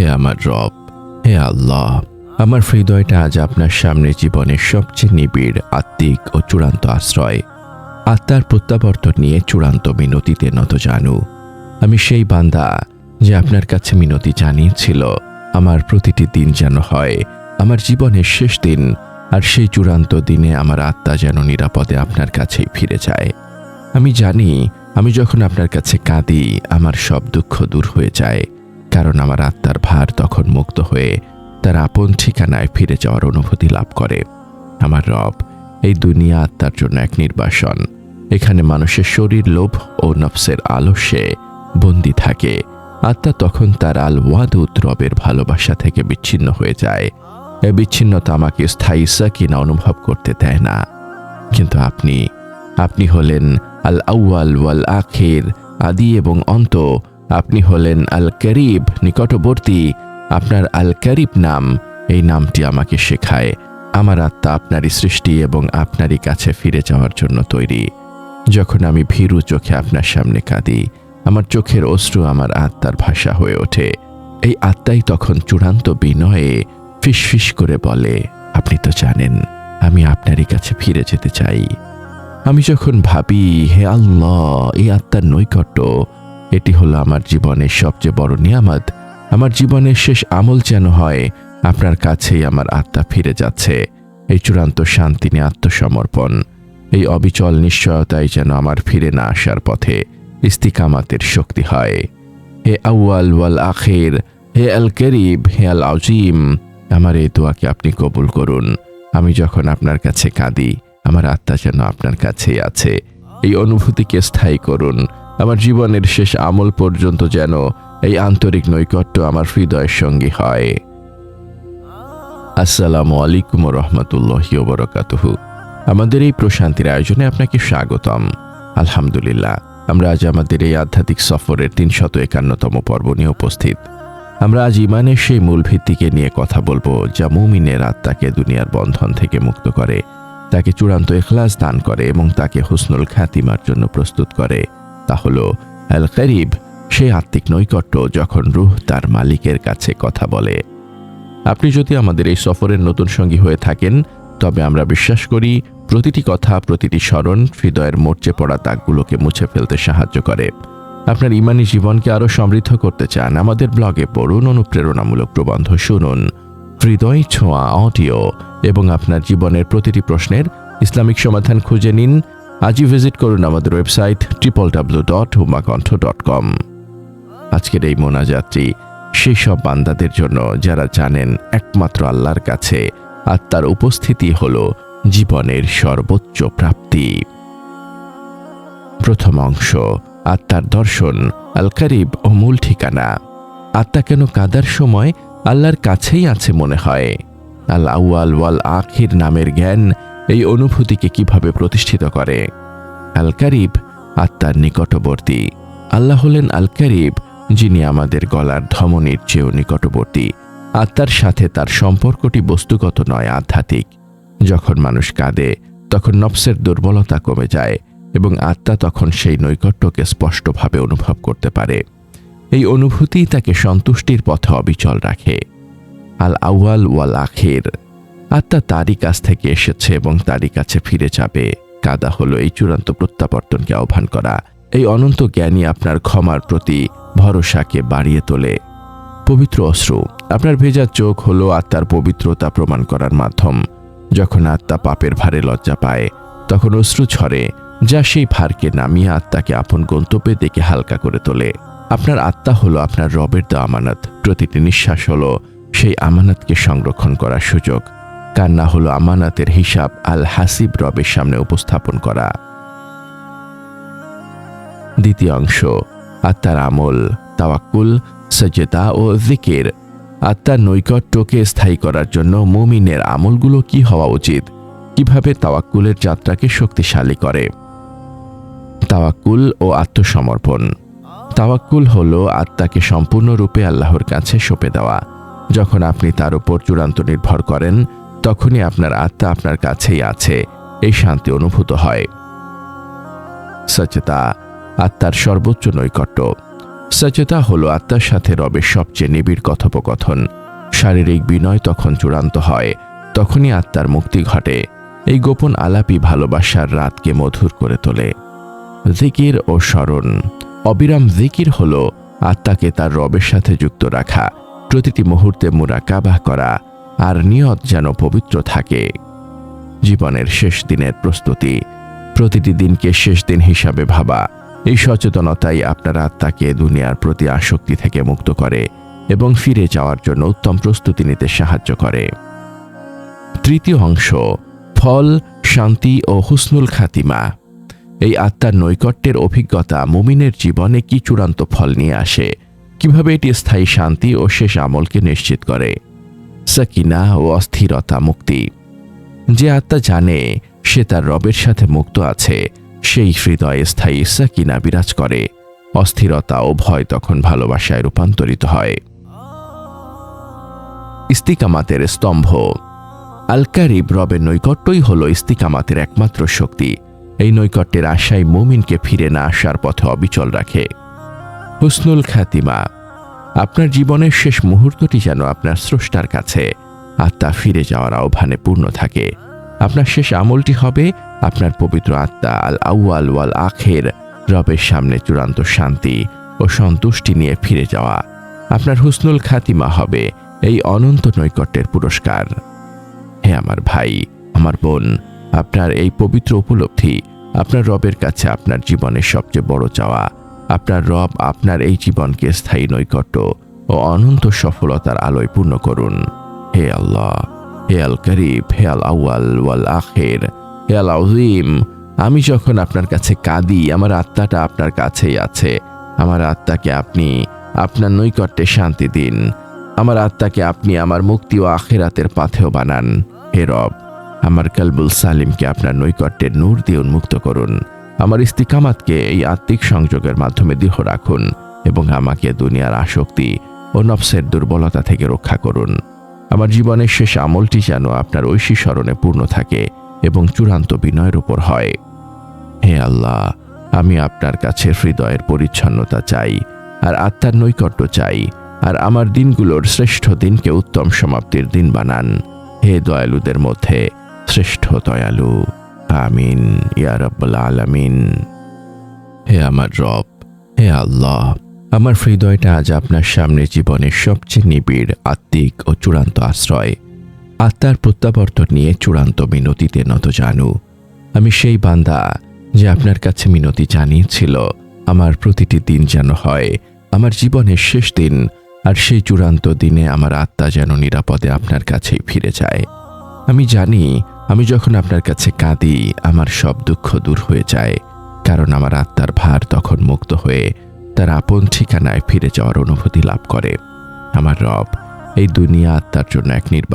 হে আমার রব, হে আল্লাহ, আমার হৃদয়টা আজ আপনার সামনে জীবনের সবচেয়ে নিবিড়, আত্মিক ও চূড়ান্ত আশ্রয়। আত্মার প্রত্যাবর্তন নিয়ে চূড়ান্ত মিনতিতে নত জানু। আমি সেই বান্দা যে আপনার কাছে মিনতি জানিয়েছিল, আমার প্রতিটি দিন যেন হয়, আমার জীবনের শেষ দিন আর সেই চূড়ান্ত দিনে আমার আত্মা যেন নিরাপদে আপনার কাছেই ফিরে যায়। আমি জানি, আমি যখন আপনার কাছে কাঁদি, আমার সব দুঃখ দূর হয়ে যায়। কারণ আমার আত্মার ভার তখন মুক্ত হয়ে তার আপন ঠিকানায় ফিরে যাওয়ার অনুভূতি লাভ করে। আমার রব, এই দুনিয়া আত্মার জন্য এক নির্বাসন। এখানে মানুষের শরীর, লোভ ও নফসের আলস্যে বন্দি থাকে। আত্মা তখন তার আল ওয়াদুদ রবের ভালোবাসা থেকে বিচ্ছিন্ন হয়ে যায়। এ বিচ্ছিন্নতা আমাকে স্থায়ী সাকিনা অনুভব করতে দেয় না। কিন্তু আপনি আপনি হলেন আল আউয়াল ওয়াল আখির আদি এবং অন্ত আপনি হলেন আল করিব নিকটবর্তী। আপনার আল করিব নাম, এই নামটি আমাকে শেখায়। আমার আত্মা আপনারই সৃষ্টি এবং আপনারই কাছে ফিরে যাওয়ার জন্য তৈরি। যখন আমি ভীরু চোখে আপনার সামনে কাঁদি, আমার চোখের অশ্রু আমার আত্মার ভাষা হয়ে ওঠে। এই আত্মাই তখন চূড়ান্ত বিনয়ে ফিসফিস করে বলে, আপনি তো জানেন, আমি আপনারই কাছে ফিরে যেতে চাই। আমি যখন ভাবি, হে আল্লাহ, এই আত্মার নৈকট্য এটি হলো আমার জীবনের সবচেয়ে বড় নিয়ামত। আমার জীবনের শেষ আমল যেন হয়, আপনার কাছেই আমার আত্মা ফিরে যাচ্ছে। এই চূড়ান্ত শান্তি নিয়ে আত্মসমর্পণ। এই অবিচল নিশ্চয়তাই যেন আমার ফিরে না আসার পথে ইস্তিকামাতের শক্তি হয়। হে আউয়াল ওয়াল আখের, হে আল করিব, হে আল আজিম আমার এই দোয়াকে আপনি কবুল করুন। আমি যখন আপনার কাছে কাঁদি, আমার আত্মা যেন আপনার কাছেই আছে। এই অনুভূতিকে স্থায়ী করুন। আমার জীবনের শেষ আমল পর্যন্ত যেন এই আন্তরিক নৈকট্য আমার হৃদয়ের সঙ্গী হয়। আসসালামু আলাইকুম রহমতুল্লাহ বরকাতুহু। আমাদের এই প্রশান্তির আয়োজনে আপনাকে স্বাগতম। আলহামদুলিল্লাহ, আমরা আজ আমাদের এই আধ্যাত্মিক সফরের তিনশত একান্নতম পর্ব নিয়ে উপস্থিত। আমরা আজ ইমানের সেই মূল ভিত্তিকে নিয়ে কথা বলব যা মুমিনের আত্মাকে দুনিয়ার বন্ধন থেকে মুক্ত করে, তাকে চূড়ান্ত এখলাস দান করে এবং তাকে হুসনুল খ্যাতিমার জন্য প্রস্তুত করে। তা হল আল করিব সেই আত্মিক নৈকট্য যখন রুহ তার মালিকের কাছে কথা বলে। আপনি যদি আমাদের এই সফরের নতুন সঙ্গী হয়ে থাকেন, তবে আমরা বিশ্বাস করি প্রতিটি কথা, প্রতিটি স্মরণ হৃদয়ের মরচে পড়া দাগগুলোকে মুছে ফেলতে সাহায্য করে। আপনার ইমানি জীবনকে আরও সমৃদ্ধ করতে চান, আমাদের ব্লগে পড়ুন, অনুপ্রেরণামূলক প্রবন্ধ শুনুন। হৃদয় ছোঁয়া, অডিও এবং আপনার জীবনের প্রতিটি প্রশ্নের ইসলামিক সমাধান খুঁজে নিন আজই ভিজিট করুন আমাদের website triple W dot Humakantha dot com আজকের এই মোনাজাতটি সেই সব বান্দাদের জন্য যারা জানেন একমাত্র আল্লাহর কাছে আত্মার উপস্থিতি হল জীবনের সর্বোচ্চ প্রাপ্তি। প্রথম অংশ, আত্মার দর্শন আল কারিব ও মূল ঠিকানা। আত্মা কেন কাদার সময় আল্লাহর কাছেই আছে মনে হয়? আল আউয়াল ওয়াল আখির নামের জ্ঞান এই অনুভূতিকে কীভাবে প্রতিষ্ঠিত করে? আল কারিব আত্মার নিকটবর্তী। আল্লাহ হলেন আল কারিব যিনি আমাদের গলার ধমনির চেয়েও নিকটবর্তী। আত্মার সাথে তার সম্পর্কটি বস্তুগত নয়, আধ্যাত্মিক। যখন মানুষ কাঁদে, তখন নফসের দুর্বলতা কমে যায় এবং আত্মা তখন সেই নৈকট্যকে স্পষ্টভাবে অনুভব করতে পারে। এই অনুভূতি তাকে সন্তুষ্টির পথে অবিচল রাখে। আল আউয়াল ওয়াল আখির আত্মা তারই কাছ থেকে এসেছে এবং তারই কাছে ফিরে যাবে। কাদা হলো এই চূড়ান্ত প্রত্যাবর্তনকে আহ্বান করা। এই অনন্ত জ্ঞানী আপনার ক্ষমার প্রতি ভরসাকে বাড়িয়ে তোলে। পবিত্র অশ্রু, আপনার ভেজা চোখ হলো আত্মার পবিত্রতা প্রমাণ করার মাধ্যম। যখন আত্মা পাপের ভারে লজ্জা পায়, তখন অশ্রু ছড়ে, যা সেই ভারকে নামিয়ে আত্মাকে আপন গন্তব্যে দেখে হালকা করে তোলে। আপনার আত্মা হলো আপনার রবের দেওয়া আমানত। প্রতিটি নিঃশ্বাস হলো সেই আমানতকে সংরক্ষণ করার সুযোগ। কান্না হলো আমানাতের হিসাব আল হাসিব রবের সামনে উপস্থাপন করা। দ্বিতীয় অংশ, আত্মার আমল, তাওয়াক্কুল সজেতা ও জিকির আত্মার নৈকট্যকে স্থায়ী করার জন্য মুমিনের আমলগুলো কি হওয়া উচিত? কীভাবে তাওয়াক্কুলের যাত্রাকে শক্তিশালী করে? তাওয়াক্কুল ও আত্মসমর্পণ। তাওয়াক্কুল হল আত্মাকে সম্পূর্ণরূপে আল্লাহর কাছে সঁপে দেওয়া। যখন আপনি তার উপর চূড়ান্ত নির্ভর করেন তখনই আপনার আত্মা আপনার কাছেই আছে। এই শান্তি অনুভূত হয়। সচেতা আত্মার সর্বোচ্চ নৈকট্য। সচেতা হলো আত্মার সাথে রবের সবচেয়ে নিবিড় কথোপকথন। শারীরিক বিনয় তখন চূড়ান্ত হয়, তখনই আত্মার মুক্তি ঘটে। এই গোপন আলাপই ভালোবাসার রাতকে মধুর করে তোলে। জিকির ও স্মরণ। অবিরাম জিকির হল আত্মাকে তার রবের সাথে যুক্ত রাখা, প্রতিটি মুহূর্তে মুরাকাবাহ করা আর নিয়ত যেন পবিত্র থাকে। জীবনের শেষ দিনের প্রস্তুতি, প্রতিটি দিনকে শেষ দিন হিসাবে ভাবা, এই সচেতনতাই আপনার আত্মাকে দুনিয়ার প্রতি আসক্তি থেকে মুক্ত করে এবং ফিরে যাওয়ার জন্য উত্তম প্রস্তুতি নিতে সাহায্য করে। তৃতীয় অংশ, ফল, শান্তি ও হুসনুল খাতিমা। এই আত্মার নৈকট্যের অভিজ্ঞতা মুমিনের জীবনে কি চূড়ান্ত ফল নিয়ে আসে? কীভাবে এটি স্থায়ী শান্তি ও শেষ আমলকে নিশ্চিত করে? সাকিনা ও অস্থিরতা মুক্তি। যে আত্মা জানে সে তার রবের সাথে মুক্ত আছে, সেই হৃদয়ে স্থায়ী সাকিনা বিরাজ করে। অস্থিরতা ও ভয় তখন ভালোবাসায় রূপান্তরিত হয়। ইস্তিকামাতের স্তম্ভ। আলকারিব রবের নৈকট্যই হল ইস্তিকামাতের একমাত্র শক্তি। এই নৈকট্যের আশায় মুমিনকে ফিরে না আসার পথে অবিচল রাখে। হুসনুল খাতিমা। আপনার জীবনের শেষ মুহূর্তটি যেন আপনার স্রষ্টার কাছে আত্মা ফিরে যাওয়ার আহ্বানে পূর্ণ থাকে। আপনার শেষ আমলটি হবে আপনার পবিত্র আত্মা আল আউয়াল ওয়াল আখের, রবের সামনে চূড়ান্ত শান্তি ও সন্তুষ্টি নিয়ে ফিরে যাওয়া। আপনার হুসনুল খাতিমা হবে এই অনন্ত নৈকট্যের পুরস্কার। হে আমার ভাই, আমার বোন, আপনার এই পবিত্র উপলব্ধি আপনার রবের কাছে আপনার জীবনের সবচেয়ে বড় চাওয়া। আপনার রব আপনার এই জীবনকে স্থায়ী নৈকট্য ও অনন্ত সফলতার আলোয় পূর্ণ করুন। হে আল্লাহ, হে আল করিব হে আল আউয়াল ওয়াল আখের, হে আল আউজিম আমি যখন আপনার কাছে কাঁদি, আমার আত্মাটা আপনার কাছেই আছে। আমার আত্মাকে আপনি আপনার নৈকট্যে শান্তি দিন। আমার আত্মাকে আপনি আমার মুক্তি ও আখেরাতের পাথেও বানান। হে রব, আমার কালবুল সালিমকে আপনার নৈকট্যের নূর দিয়ে উন্মুক্ত করুন। আমার ইস্তিকামাতকে এই আত্মিক সংযোগের মাধ্যমে দৃঢ় রাখুন এবং আমাকে দুনিয়ার আসক্তি ও নফসের দুর্বলতা থেকে রক্ষা করুন। আমার জীবনের শেষ আমলটি যেন আপনার ঐশী স্মরণে পূর্ণ থাকে এবং চূড়ান্ত বিনয়ের উপর হয়। হে আল্লাহ, আমি আপনার কাছে হৃদয়ের পরিচ্ছন্নতা চাই, আর আত্মার নৈকট্য চাই, আর আমার দিনগুলোর শ্রেষ্ঠ দিনকে উত্তম সমাপ্তির দিন বানান। হে দয়ালুদের মধ্যে শ্রেষ্ঠ দয়ালু। আমিন ইয়া রব্বুল আলামিন হে আমার রব, হে আল্লাহ, আমার হৃদয়টা আজ আপনার সামনে জীবনের সবচেয়ে নিবিড়, আত্মিক ও চূড়ান্ত আশ্রয়। আত্মার প্রত্যাবর্তন নিয়ে চূড়ান্ত মিনতিতে নত জানু। আমি সেই বান্দা যে আপনার কাছে মিনতি জানিয়েছিল, আমার প্রতিটি দিন যেন হয়, আমার জীবনের শেষ দিন আর সেই চূড়ান্ত দিনে আমার আত্মা যেন নিরাপদে আপনার কাছেই ফিরে যায়। আমি জানি আমি যখন আপনার কাছে কাঁদি, আমার সব দুঃখ দূর হয়ে যায়, কারণ আমার আত্মার ভার তখন মুক্ত হয়ে তার আপন ঠিকানায় ফিরে যাওয়ার অনুভূতি লাভ করে। আমার রব, এই দুনিয়া আত্মার জন্য এক নির্বাক